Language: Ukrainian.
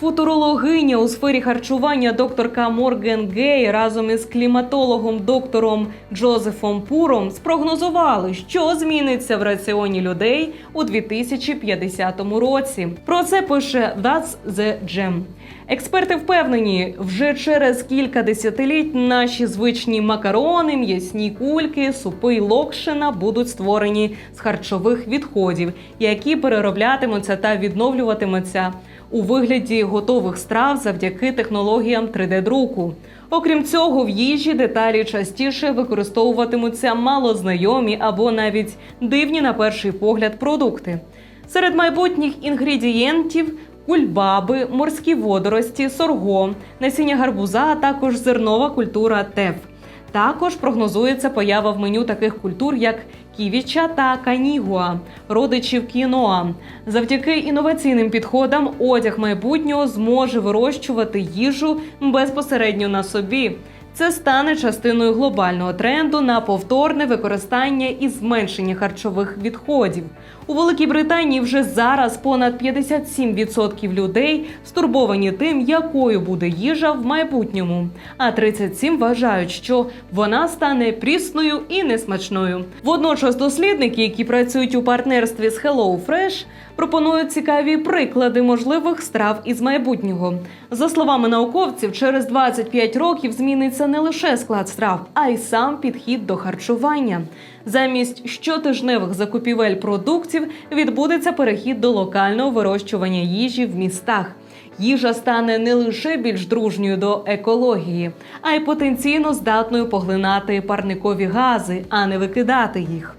Футурологиня у сфері харчування докторка Морген Гей разом із кліматологом доктором Джозефом Пуром спрогнозували, що зміниться в раціоні людей у 2050 році. Про це пише That's the Gem. Експерти впевнені, вже через кілька десятиліть наші звичні макарони, м'ясні кульки, супи й локшина будуть створені з харчових відходів, які перероблятимуться та відновлюватимуться у вигляді готових страв завдяки технологіям 3D-друку. Окрім цього, в їжі деталі частіше використовуватимуться малознайомі або навіть дивні на перший погляд продукти. Серед майбутніх інгредієнтів кульбаби, морські водорості, сорго, насіння гарбуза, а також зернова культура теф. Також прогнозується поява в меню таких культур, як ківіча та канігуа, родичів кіноа. Завдяки інноваційним підходам одяг майбутнього зможе вирощувати їжу безпосередньо на собі. Це стане частиною глобального тренду на повторне використання і зменшення харчових відходів. У Великій Британії вже зараз понад 57% людей стурбовані тим, якою буде їжа в майбутньому. А 37% вважають, що вона стане прісною і несмачною. Водночас дослідники, які працюють у партнерстві з HelloFresh, пропонують цікаві приклади можливих страв із майбутнього. За словами науковців, через 25 років зміниться не лише склад страв, а й сам підхід до харчування. Замість щотижневих закупівель продуктів відбудеться перехід до локального вирощування їжі в містах. Їжа стане не лише більш дружньою до екології, а й потенційно здатною поглинати парникові гази, а не викидати їх.